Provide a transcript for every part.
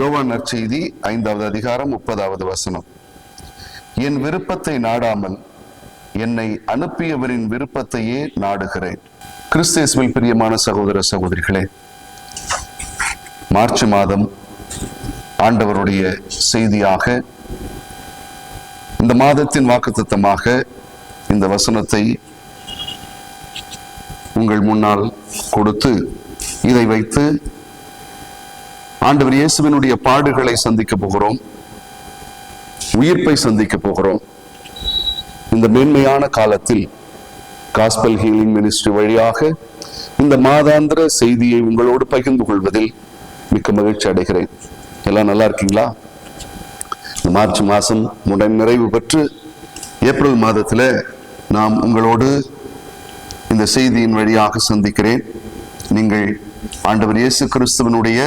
யோவான் நற்செய்தி ஐந்தாவது அதிகாரம் முப்பதாவது வசனம். என் விருப்பத்தை நாடாமல் என்னை அனுப்பியவரின் விருப்பத்தையே நாடுகிறேன். கிறிஸ்தேஸ்வில் பிரியமான சகோதர சகோதரிகளே மார்ச் மாதம் ஆண்டவருடைய செய்தியாக இந்த மாதத்தின் வாக்குத்தத்தமாக இந்த வசனத்தை உங்கள் முன்னால் கொடுத்து இதை வைத்து ஆண்டவர் இயேசுவினுடைய பாடுகளை சந்திக்க போகிறோம். உயிர்ப்பை சந்திக்க போகிறோம். இந்த மேன்மையான காலத்தில் காஸ்பல் ஹீலிங் மினிஸ்ட்ரி வழியாக இந்த மாதாந்திர செய்தியை உங்களோடு பகிர்ந்து கொள்வதில் மிக்க மகிழ்ச்சி அடைகிறேன். எல்லாம் நல்லா இருக்கீங்களா? இந்த மார்ச் மாதம் முடை நிறைவு பெற்று ஏப்ரல் மாதத்தில் நாம் உங்களோடு இந்த செய்தியின் வழியாக சந்திக்கிறேன். நீங்கள் ஆண்டவர் இயேசு கிறிஸ்துவனுடைய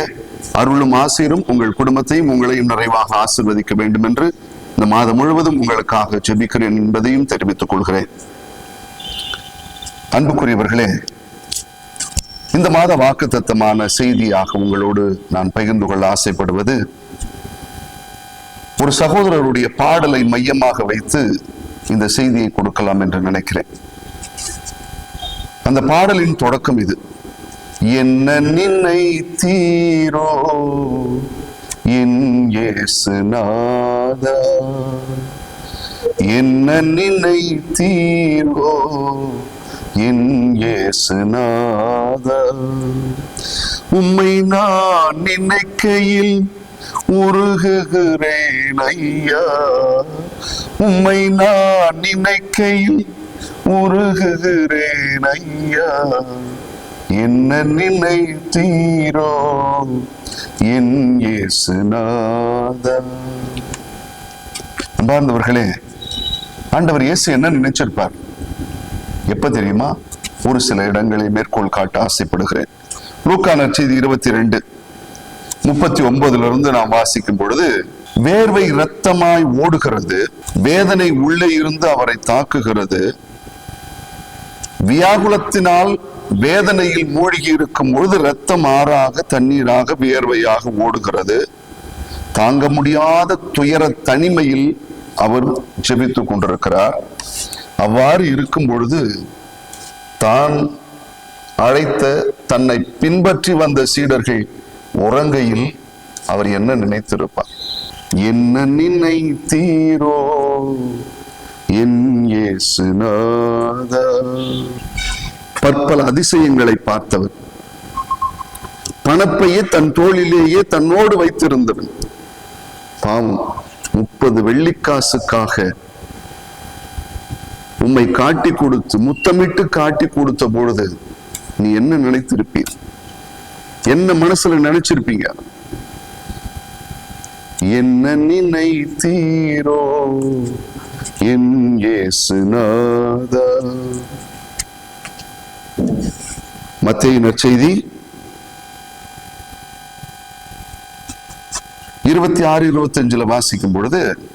அருளும் ஆசிரும் உங்கள் குடும்பத்தையும் உங்களையும் நிறைவாக ஆசிர்வதிக்க வேண்டும் என்று இந்த மாதம் முழுவதும் உங்களுக்காக ஜெபிக்கிறேன் என்பதையும் தெரிவித்துக் கொள்கிறேன். அன்புக்குரியவர்களே இந்த மாத வாக்குத்தத்தமான செய்தியாக உங்களோடு நான் பகிர்ந்து கொள்ள ஆசைப்படுவது ஒரு சகோதரருடைய பாடலை மையமாக வைத்து இந்த செய்தியை கொடுக்கலாம் என்று நினைக்கிறேன். அந்த பாடலின் தொடக்கம் இது. என்ன நினைத்தீரோ? என் இயேசுநாதா என்ன நினைத்தீரோ? என் இயேசுநாதா உம்மை நான் நினைக்கையில் உருகுகிறேன் ஐயா. உம்மை நான் நினைக்கையில் உருகுகிறேன் ஐயா. என்ன நிலை தீரோ? என் இயேசுநாதா அன்பார்ந்தவர்களே ஆண்டவர் இயேசு என்ன நினைச்சிருப்பார்? எப்ப தெரியுமா? ஒரு சில இடங்களை மேற்கோள் காட்ட ஆசைப்படுகிறேன். லூக்கான செய்தி இருபத்தி ரெண்டு முப்பத்தி ஒன்பதுல இருந்து நாம் வாசிக்கும் பொழுது வேர்வை இரத்தமாய் ஓடுகிறது வேதனை உள்ளே இருந்து அவரை தாக்குகிறது. வியாகுலத்தினால் வேதனையில் மூழ்கி இருக்கும் பொழுது இரத்தம் ஆறாக தண்ணீராக வியர்வையாக ஓடுகிறது. தாங்க முடியாத துயர தனிமையில் அவர் ஜெபித்துக் கொண்டிருக்கிறார். அவ்வாறு இருக்கும் பொழுது தான் அழைத்த தன்னை பின்பற்றி வந்த சீடர்கள் உறங்கையில் அவர் என்ன நினைத்திருப்பார்? என்ன நினைத்தீரோ என் இயேசுநாதா பற்பல அதிசயங்களை பார்த்தவர் பணப்பையே தன் தோளிலேயே தன்னோடு வைத்திருந்தவன். பாவம் முப்பது வெள்ளிக்காசுக்காக உம்மை காட்டி கொடுத்து முத்தமிட்டு காட்டி கொடுத்த பொழுது நீ என்ன நினைத்திருப்பீர்? என்ன மனசுல நினைச்சிருப்பீங்க? என்ன நினைத்தீரோ? என் ஏசுநாதா மத்திய நற்செய்தி இருபத்தி ஆறு இருபத்தி அஞ்சுல வாசிக்கும் பொழுது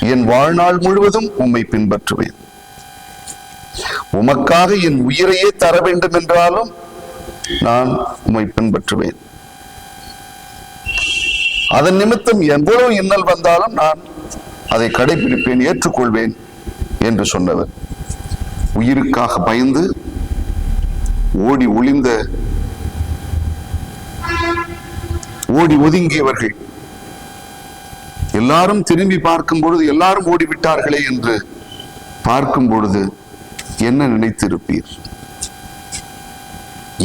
என் வாழ்நாள் முழுவதும் உம்மை பின்பற்றுவேன். உமக்காக என் உயிரையே தர வேண்டும் என்றாலும் நான் உம்மை பின்பற்றுவேன். அதன் நிமித்தம் எவ்வளவு இன்னல் வந்தாலும் நான் அதை கடைபிடிப்பேன் ஏற்றுக்கொள்வேன். என்று சொன்னவர் உயிருக்காக பயந்து ஓடி ஒளிந்த ஓடி ஒதுங்கியவர்கள். எல்லாரும் திரும்பி பார்க்கும் பொழுது எல்லாரும் ஓடிவிட்டார்களே என்று பார்க்கும் பொழுது என்ன நினைத்திருப்பீர்?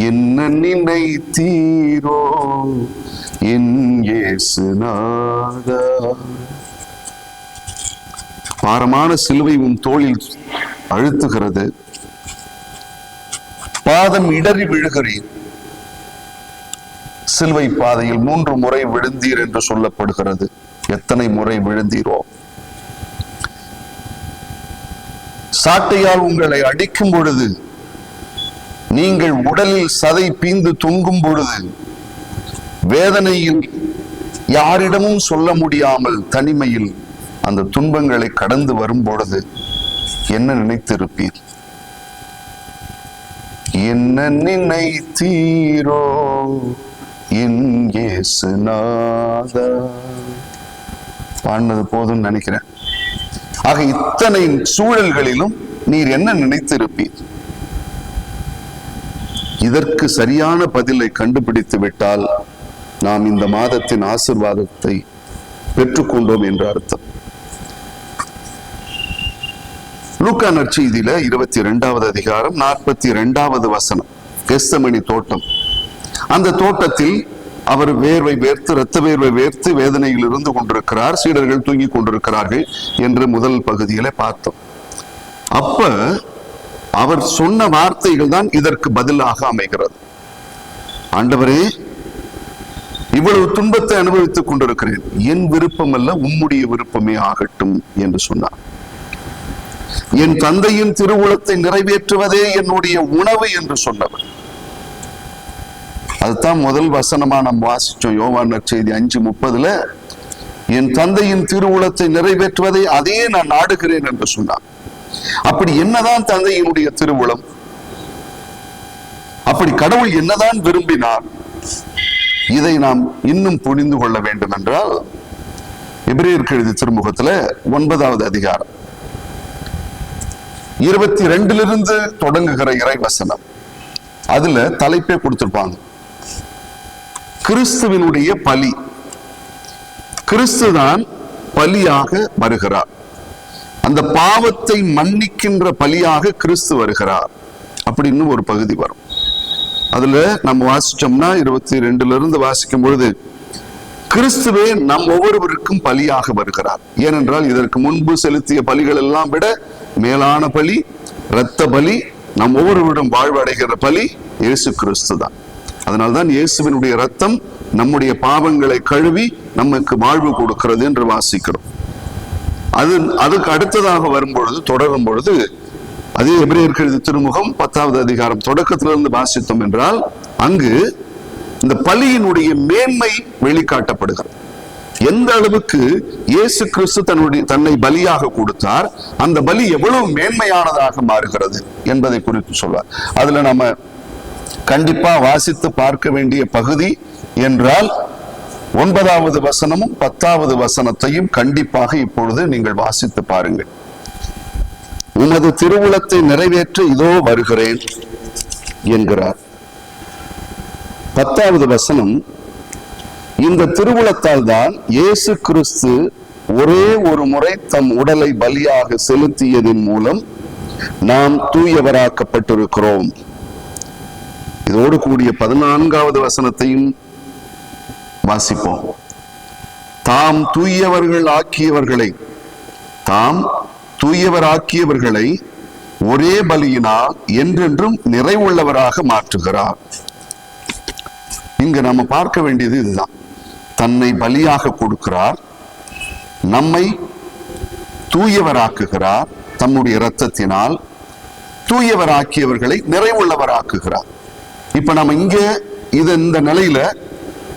என்ன நினைத்தீரோ? என் இயேசுநாதா பாரமான சிலுவை உன் தோளில் அழுத்துகிறது. பாதம் இடறி விழுகிறீர். சிலுவை பாதையில் மூன்று முறை விழுந்தீர் என்று சொல்லப்படுகிறது. எத்தனை முறை விழுந்தீரோ? சாட்டையால் உங்களை அடிக்கும் பொழுது நீங்கள் உடலில் சதை பீந்து தொங்கும் பொழுது வேதனையில் யாரிடமும் சொல்ல முடியாமல் தனிமையில் அந்த துன்பங்களை கடந்து வரும்பொழுது என்ன நினைத்திருப்பீர்? என்ன நினைத்தீரோ? என் இயேசுநாதா. பாடினது போதும்னு நினைக்கிறேன். ஆக இத்தனை சூழல்களிலும் நீர் என்ன நினைத்திருப்பீர்? இதற்கு சரியான பதிலை கண்டுபிடித்து விட்டால் நாம் இந்த மாதத்தின் ஆசிர்வாதத்தை பெற்றுக்கொண்டோம் என்று அர்த்தம். லூக்கா நற்செய்தியில இருபத்தி ரெண்டாவது அதிகாரம் நாற்பத்தி ரெண்டாவது வசனம் கெஸ்தமணி தோட்டம். அந்த தோட்டத்தில் அவர் வேர்வை வேர்த்து இரத்த வேர்வை வேர்த்து வேதனையில் இருந்து கொண்டிருக்கிறார் சீடர்கள் தூங்கி கொண்டிருக்கிறார்கள் என்று முதல் பகுதியில பார்த்தோம். அப்ப அவர் சொன்ன வார்த்தைகள் தான் இதற்கு பதிலாக அமைகிறது. ஆண்டவரே இவ்வளவு துன்பத்தை அனுபவித்துக் கொண்டிருக்கிறேன். என் விருப்பம் அல்ல உம்முடைய விருப்பமே ஆகட்டும் என்று சொன்னார். என் தந்தையின் திருவுளத்தை நிறைவேற்றுவதே என்னுடைய உணவு என்று சொன்னவர். அதுதான் முதல் வசனமா நம்ம வாசிச்சோம். யோவான் செய்தி அஞ்சு முப்பதுல என் தந்தையின் திருவுளத்தை நிறைவேற்றுவதை அதே நான் நாடுகிறேன் என்று சொன்னார். அப்படி என்னதான் தந்தையினுடைய திருவுளம்? அப்படி கடவுள் என்னதான் விரும்பினார்? இதை நாம் இன்னும் புரிந்து கொள்ள வேண்டும் என்றால் எபிரேயர் கெழுதி திருமுகத்துல ஒன்பதாவது அதிகாரம். இருபத்தி ரெண்டிலிருந்து தொடங்குகிற இறை வசனம் அதுல தலைப்பே கொடுத்திருப்பாங்க. கிறிஸ்துவினுடைய பலி. கிறிஸ்துதான் பலியாக வருகிறார். அந்த பாவத்தை மன்னிக்கின்ற பலியாக கிறிஸ்து வருகிறார். அப்படின்னு ஒரு பகுதி வரும். அதுல நம்ம வாசிச்சோம்னா இருபத்தி ரெண்டுல இருந்து வாசிக்கும் பொழுது கிறிஸ்துவே நம் ஒவ்வொருவருக்கும் பலியாக வருகிறார். ஏனென்றால் இதற்கு முன்பு செலுத்திய பலிகள் எல்லாம் விட மேலான பலி இரத்த பலி நம் ஒவ்வொருவரிடம் வாழ்வடைகிற பலி இயேசு கிறிஸ்து தான். அதனால்தான் இயேசுவினுடைய ரத்தம் நம்முடைய பாவங்களை கழுவி நமக்கு வாழ்வு கொடுக்கிறது என்று வாசிக்கிறோம். அது அதுக்கு அடுத்ததாக வரும்பொழுது தொடரும் பொழுது அதே எபிரேயருக்கு திருமுகம் பத்தாவது அதிகாரம் தொடக்கத்திலிருந்து வாசித்தோம் என்றால் அங்கு இந்த பலியினுடைய மேன்மை வெளிக்காட்டப்படுகிறது. எந்த அளவுக்கு இயேசு கிறிஸ்து தன்னுடைய தன்னை பலியாக கொடுத்தார் அந்த பலி எவ்வளவு மேன்மையானதாக மாறுகிறது என்பதை குறித்து சொல்வார். அதுல நம்ம கண்டிப்பா வாசித்து பார்க்க வேண்டிய பகுதி என்றால் ஒன்பதாவது வசனமும் பத்தாவது வசனத்தையும் கண்டிப்பாக இப்பொழுது நீங்கள் வாசித்து பாருங்கள். உமது திருவுளத்தை நிறைவேற்ற இதோ வருகிறேன் என்கிறார். பத்தாவது வசனம் இந்த திருவுளத்தால் தான் இயேசு கிறிஸ்து ஒரே ஒரு முறை தம் உடலை பலியாக செலுத்தியதன் மூலம் நாம் தூயவராக்கப்பட்டிருக்கிறோம். இதோடு கூடிய பதினான்காவது வசனத்தையும் வாசிப்போம். தாம் தூயவர்கள் ஆக்கியவர்களை தாம் தூயவர் ஆக்கியவர்களை ஒரே பலியினால் என்றென்றும் நிறைவுள்ளவராக மாற்றுகிறார். இங்கு நம்ம பார்க்க வேண்டியது இதுதான். தன்னை பலியாக கொடுக்கிறார். நம்மை தூயவராக்குகிறார். தம்முடைய இரத்தத்தினால் தூயவராக்கியவர்களை நிறைவுள்ளவராக்குகிறார். இப்ப நம்ம இங்க இது இந்த நிலையில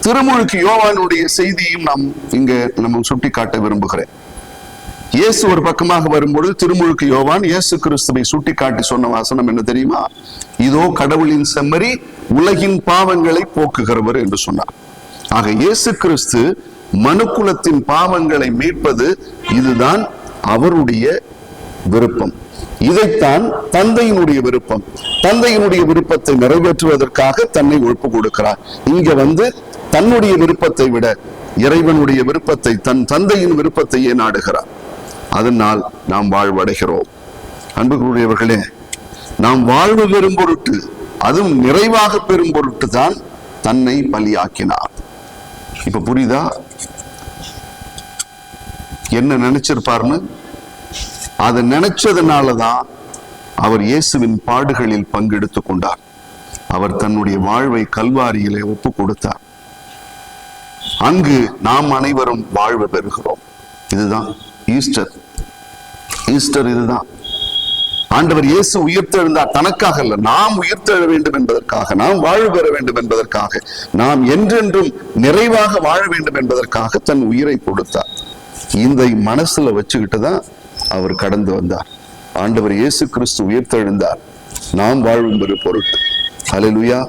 திருமுழுக்கு யோவானுடைய செய்தியும் நாம் இங்க நம்ம சுட்டிக்காட்ட விரும்புகிறேன். இயேசு ஒரு பக்கமாக வரும்பொழுது திருமுழுக்கு யோவான் இயேசு கிறிஸ்துவை சுட்டிக்காட்டி சொன்ன வாசனம் என்ன தெரியுமா? இதோ கடவுளின் செம்மறி உலகின் பாவங்களை போக்குகிறவர் என்று சொன்னார். ஆக இயேசு கிறிஸ்து மனுக்குலத்தின் பாவங்களை மீட்பது இதுதான் அவருடைய விருப்பம். இதைத்தான் தந்தையினுடைய விருப்பம். தந்தையினுடைய விருப்பத்தை நிறைவேற்றுவதற்காக தன்னை ஒப்பு கொடுக்கிறார். இங்க வந்து தன்னுடைய விருப்பத்தை விட இறைவனுடைய விருப்பத்தை தன் தந்தையின் விருப்பத்தையே நாடுகிறார். அதனால் நாம் வாழ்வடைகிறோம். அன்புக்குரியவர்களே நாம் வாழ்வு பெரும் பொருட்டு அதுவும் நிறைவாக பெரும் பொருட்டு தான் தன்னை பலியாக்கினார். இப்போ புரியுதா? என்ன நினைச்சிருப்பார்னு? அதை நினைச்சதுனாலதான் அவர் இயேசுவின் பாடுகளில் பங்கெடுத்து கொண்டார். அவர் தன்னுடைய வாழ்வை கல்வாரியிலே ஒப்பு கொடுத்தார். அங்கு நாம் அனைவரும் வாழ்வு பெறுகிறோம். இதுதான் ஈஸ்டர். ஈஸ்டர் இதுதான். ஆண்டவர் இயேசு உயிர்த்தெழுந்தார். தனக்காக அல்ல நாம் உயிர்த்தெழ வேண்டும் என்பதற்காக நாம் வாழ்வு பெற வேண்டும் என்பதற்காக நாம் என்றென்றும் நிறைவாக வாழ வேண்டும் என்பதற்காக தன் உயிரை கொடுத்தார். இந்த மனசுல வச்சுக்கிட்டு தான் அவர் கடந்து வந்தார். ஆண்டவர் இயேசு கிறிஸ்து உயிர்த்தெழுந்தார். நாம் வாழும் பெரு பொருட்டு. ஹalleluya.